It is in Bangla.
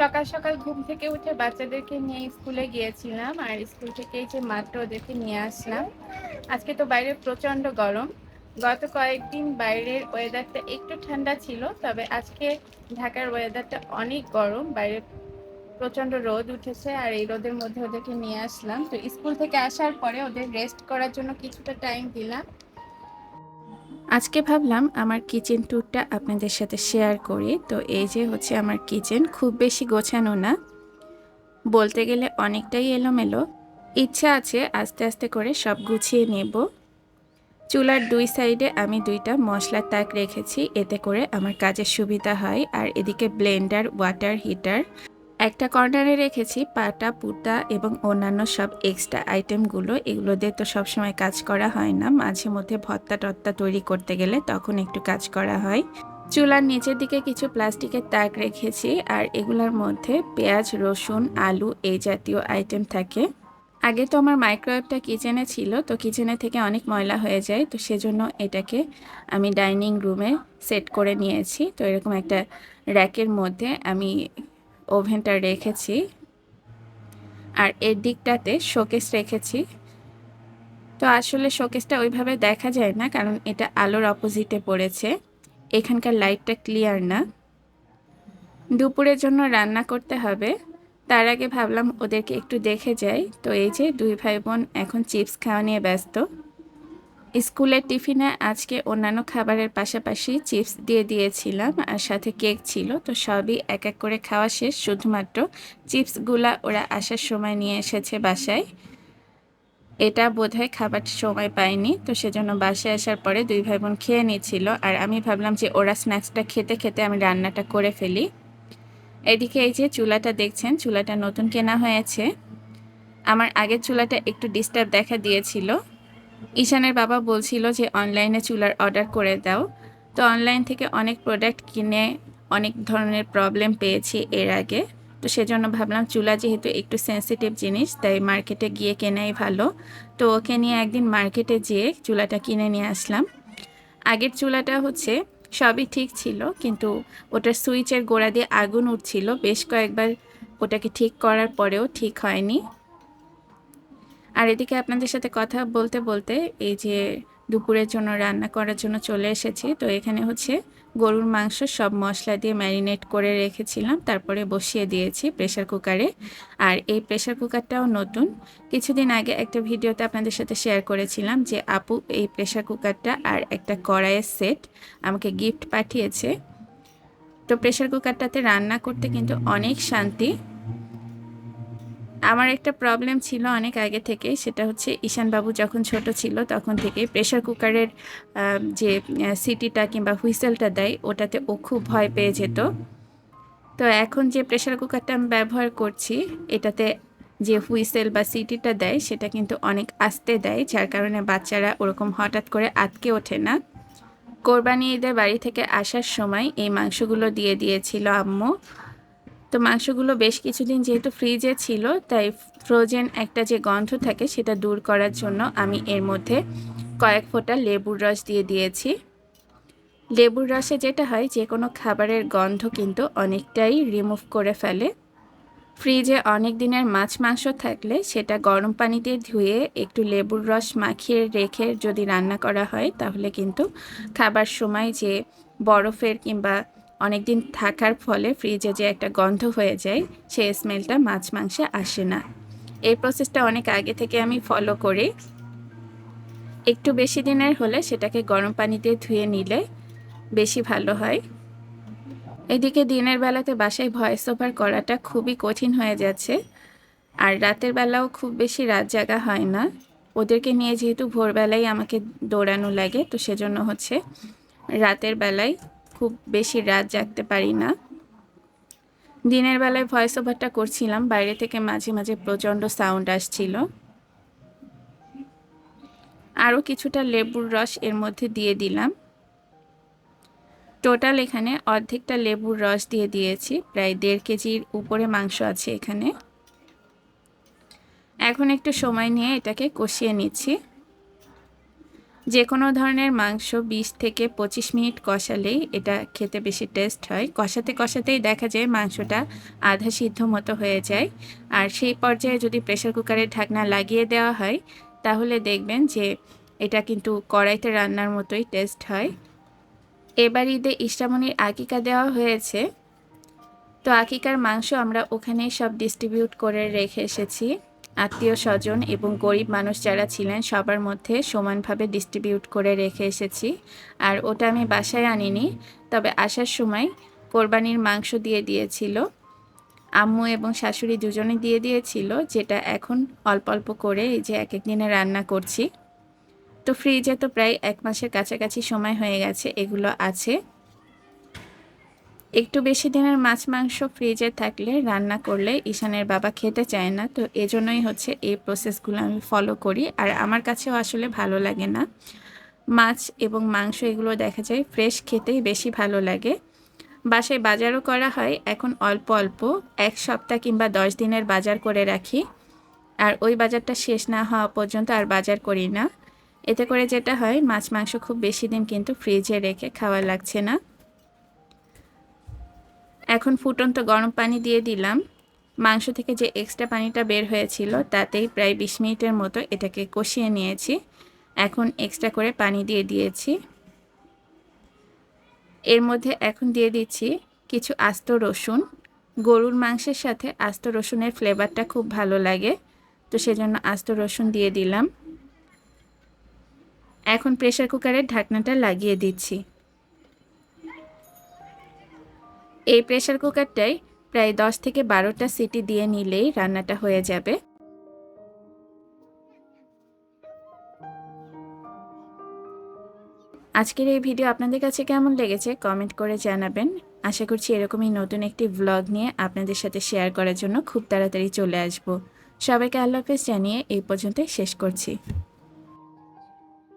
সকাল সকাল ঘুম থেকে উঠে বাচ্চাদেরকে নিয়ে স্কুলে গিয়েছিলাম আর স্কুল থেকে যে মাত্র ওদেরকে নিয়ে আসলাম। আজকে তো বাইরে প্রচণ্ড গরম। গত কয়েকদিন বাইরের ওয়েদারটা একটু ঠান্ডা ছিল, তবে আজকে ঢাকার ওয়েদারটা অনেক গরম। বাইরে প্রচণ্ড রোদ উঠেছে আর এই রোদের মধ্যে ওদেরকে নিয়ে আসলাম। তো স্কুল থেকে আসার পরে ওদের রেস্ট করার জন্য কিছুটা টাইম দিলাম। আজকে ভাবলাম আমার কিচেন ট্যুরটা আপনাদের সাথে শেয়ার করি। তো এই যে হচ্ছে আমার কিচেন খুব বেশি গোছানো না। বলতে গেলে অনেকটাই এলোমেলো। ইচ্ছা আছে আস্তে আস্তে করে সব গুছিয়ে নেব। চুলার দুই সাইডে আমি দুইটা মশলার তাক রেখেছি। এতে করে আমার কাজের সুবিধা হয়। আর এদিকে ব্লেন্ডার ওয়াটার হিটার একটা কর্নারে রেখেছি, পাটা পুতা এবং অন্যান্য সব এক্সট্রা আইটেমগুলো এগুলো দিয়ে তো সবসময় কাজ করা হয় না। মাঝে মধ্যে ভত্তা টত্তা তৈরি করতে গেলে তখন একটু কাজ করা হয়। চুলার নিচের দিকে কিছু প্লাস্টিকের তাক রেখেছি আর এগুলোর মধ্যে পেঁয়াজ, রসুন, আলু এই জাতীয় আইটেম থাকে। আগে তো আমার মাইক্রোওয়েভটা কিচেনে ছিল, তো কিচেনে থেকে অনেক ময়লা হয়ে যায়, তো সেজন্য এটাকে আমি ডাইনিং রুমে সেট করে নিয়েছি। তো এরকম একটা র্যাকের মধ্যে আমি ওভেনটা রেখেছি। আর এর দিকটাতে শোকেস রেখেছি। তো আসলে শোকেসটা ওইভাবে দেখা যায় না, কারণ এটা আলোর অপোজিটে পড়েছে। এখানকার লাইটটা ক্লিয়ার না। দুপুরের জন্য রান্না করতে হবে। তার আগে ভাবলাম ওদেরকে একটু দেখে যাই। তো এই যে দুই ভাই বোন এখন চিপস খাওয়া নিয়ে ব্যস্ত। স্কুলের টিফিনে আজকে অন্যান্য খাবারের পাশাপাশি চিপস দিয়ে দিয়েছিলাম আর সাথে কেক ছিল। তো সবই এক এক করে খাওয়া শেষ। শুধুমাত্র চিপসগুলা ওরা আসার সময় নিয়ে এসেছে বাসায়। এটা বোধহয় খাবার সময় পায়নি। তো সেজন্য বাসায় আসার পরে দুই ভাই বোন খেয়ে নিচ্ছিল। আর আমি ভাবলাম যে ওরা স্ন্যাক্সটা খেতে খেতে আমি রান্নাটা করে ফেলি। এদিকে এই যে চুলাটা দেখছেন, চুলাটা নতুন কেনা হয়েছে। আমার আগের চুলাটা একটু ডিস্টার্ব দেখা দিয়েছিল। ঈশানের বাবা বলছিল যে, অনলাইনে চুলার অর্ডার করে দাও। তো অনলাইন থেকে অনেক প্রোডাক্ট কিনে অনেক ধরনের প্রবলেম পেয়েছি এর আগে। তো সেজন্য ভাবলাম চুলা যেহেতু একটু সেন্সিটিভ জিনিস, তাই মার্কেটে গিয়ে কেনাই ভালো। তো ওকে নিয়ে একদিন মার্কেটে যেয়ে চুলাটা কিনে নিয়ে আসলাম। আগের চুলাটা হচ্ছে সবই ঠিক ছিল, কিন্তু ওটার সুইচের গোড়া দিয়ে আগুন উঠছিল। বেশ কয়েকবার ওটাকে ঠিক করার পরেও ঠিক হয়নি। আর এদিকে আপনাদের সাথে কথা বলতে বলতে এই যে দুপুরের জন্য রান্না করার জন্য চলে এসেছি, তো এখানে হচ্ছে গরুর মাংস সব মশলা দিয়ে ম্যারিনেট করে রেখেছিলাম, তারপরে বসিয়ে দিয়েছি প্রেশার কুকারে। আর এই প্রেশার কুকারটাও নতুন। কিছুদিন আগে একটা ভিডিওতে আপনাদের সাথে শেয়ার করেছিলাম যে, আপু, এই প্রেশার কুকারটা আর একটা কড়াইয়ের সেট আমাকে গিফট পাঠিয়েছে। তো প্রেশার কুকারটাতে রান্না করতে কিন্তু অনেক শান্তি। আমার একটা প্রবলেম ছিল অনেক আগে থেকে সেটা হচ্ছে ঈশানবাবু যখন ছোট ছিল তখন থেকে প্রেশার কুকারের যে সিটিটা কিংবা হুইসেলটা দেয়, ওটাতে ও খুব ভয় পেয়ে যেত। তো এখন যে প্রেশার কুকারটা আমি ব্যবহার করছি, এটাতে যে হুইসেল বা সিটিটা দেয়, সেটা কিন্তু অনেক আস্তে দেয়, যার কারণে বাচ্চারা ওরকম হঠাৎ করে আটকে ওঠে না। কোরবানি ঈদের বাড়ি থেকে আসার সময় এই মাংসগুলো দিয়ে দিয়েছিল আম্মু। তো মাংসগুলো বেশ কিছুদিন যেহেতু ফ্রিজে ছিল, তাই ফ্রোজেন একটা যে গন্ধ থাকে সেটা দূর করার জন্য আমি এর মধ্যে কয়েক ফোঁটা লেবুর রস দিয়ে দিয়েছি। লেবুর রসে যেটা হয়, যে কোনো খাবারের গন্ধ কিন্তু অনেকটাই রিমুভ করে ফেলে। ফ্রিজে অনেক দিনের মাছ মাংস থাকলে সেটা গরম পানি দিয়ে ধুয়ে একটু লেবুর রস মাখিয়ে রেখে যদি রান্না করা হয়, তাহলে কিন্তু খাবার সময় যে বরফের কিংবা অনেক দিন থাকার ফলে ফ্রিজে যে একটা গন্ধ হয়ে যায়, সেই স্মেলটা মাছ মাংসে আসে না। এই প্রসেসটা অনেক আগে থেকে আমি ফলো করি। একটু বেশি দিনের হলে সেটাকে গরম পানিতে ধুয়ে নিলে বেশি ভালো হয়। এদিকে দিনের বেলাতে বাসায় ভয়েস ওভার করাটা খুবই কঠিন হয়ে যাচ্ছে, আর রাতের বেলাও খুব বেশি রাত জাগা হয় না। ওদেরকে নিয়ে যেহেতু ভোরবেলায় আমাকে দৌড়ানো লাগে, তো সেজন্য হচ্ছে রাতের বেলায় খুব বেশি রাত জাগতে পারি না। দিনের বেলায় ভয়েস ওভারটা করছিলাম, বাইরে থেকে মাঝে মাঝে প্রচণ্ড সাউন্ড আসছিল। আরও কিছুটা লেবুর রস এর মধ্যে দিয়ে দিলাম। টোটাল এখানে অর্ধেকটা লেবুর রস দিয়ে দিয়েছি, প্রায় দেড় কেজির উপরে মাংস আছে এখানে। এখন একটু সময় নিয়ে এটাকে কষিয়ে নিচ্ছি। যে কোনো ধরনের মাংস বিশ থেকে পঁচিশ মিনিট কষালেই এটা খেতে বেশি টেস্ট হয়। কষাতে কষাতেই দেখা যায় মাংসটা আধা সিদ্ধ মতো হয়ে যায়। আর সেই পর্যায়ে যদি প্রেশার কুকারের ঢাকনা লাগিয়ে দেওয়া হয়, তাহলে দেখবেন যে এটা কিন্তু কড়াইতে রান্নার মতোই টেস্ট হয়। এবার ঈদে ইষ্টামনির আকিকা দেওয়া হয়েছে। তো আকিকার মাংস আমরা ওখানেই সব ডিস্ট্রিবিউট করে রেখে এসেছি। আত্মীয় স্বজন এবং গরিব মানুষ যারা ছিলেন, সবার মধ্যে সমানভাবে ডিস্ট্রিবিউট করে রেখে এসেছি। আর ওটা আমি বাসায় আনিনি, তবে আসার সময় কোরবানির মাংস দিয়ে দিয়েছিল। আম্মু এবং শাশুড়ি দুজনে দিয়ে দিয়েছিল, যেটা এখন অল্প অল্প করে এই যে এক এক দিনে রান্না করছি। তো ফ্রিজে তো প্রায় এক মাসের কাছাকাছি সময় হয়ে গেছে, এগুলো আছে। একটু বেশি দিনের মাছ, মাংস ফ্রিজে থাকলে রান্না করলে ঈশানের বাবা খেতে চায় না। তো এজন্যই হচ্ছে এই প্রসেসগুলো আমি ফলো করি। আর আমার কাছেও আসলে ভালো লাগে না। মাছ এবং মাংস এগুলো দেখা যায় ফ্রেশ খেতেই বেশি ভালো লাগে। বাসায় বাজারও করা হয়। এখন অল্প অল্প এক সপ্তাহ কিংবা দশ দিনের বাজার করে রাখি। আর ওই বাজারটা শেষ না হওয়া পর্যন্ত আর বাজার করি না। এতে করে যেটা হয়, মাছ, মাংস খুব বেশি দিন কিন্তু ফ্রিজে রেখে খাওয়া লাগছে না। এখন ফুটন্ত গরম পানি দিয়ে দিলাম। মাংস থেকে যে এক্সট্রা পানিটা বের হয়েছিল, তাতেই প্রায় বিশ মিনিটের মতো এটাকে কষিয়ে নিয়েছি। এখন এক্সট্রা করে পানি দিয়ে দিয়েছি। এর মধ্যে এখন দিয়ে দিচ্ছি কিছু আস্ত রসুন। গরুর মাংসের সাথে আস্ত রসুনের ফ্লেভারটা খুব ভালো লাগে, তো সেজন্য আস্ত রসুন দিয়ে দিলাম। এখন প্রেশার কুকারের ঢাকনাটা লাগিয়ে দিচ্ছি। এই প্রেশার কুকারটাই প্রায় দশ থেকে বারোটা সিটি দিয়ে নিলেই রান্নাটা হয়ে যাবে। আজকের এই ভিডিও আপনাদের কাছে কেমন লেগেছে কমেন্ট করে জানাবেন। আশা করছি এরকমই নতুন একটি ভ্লগ নিয়ে আপনাদের সাথে শেয়ার করার জন্য খুব তাড়াতাড়ি চলে আসব। সবাইকে আল্লাহ হাফেজ জানিয়ে এই পর্যন্তই শেষ করছি।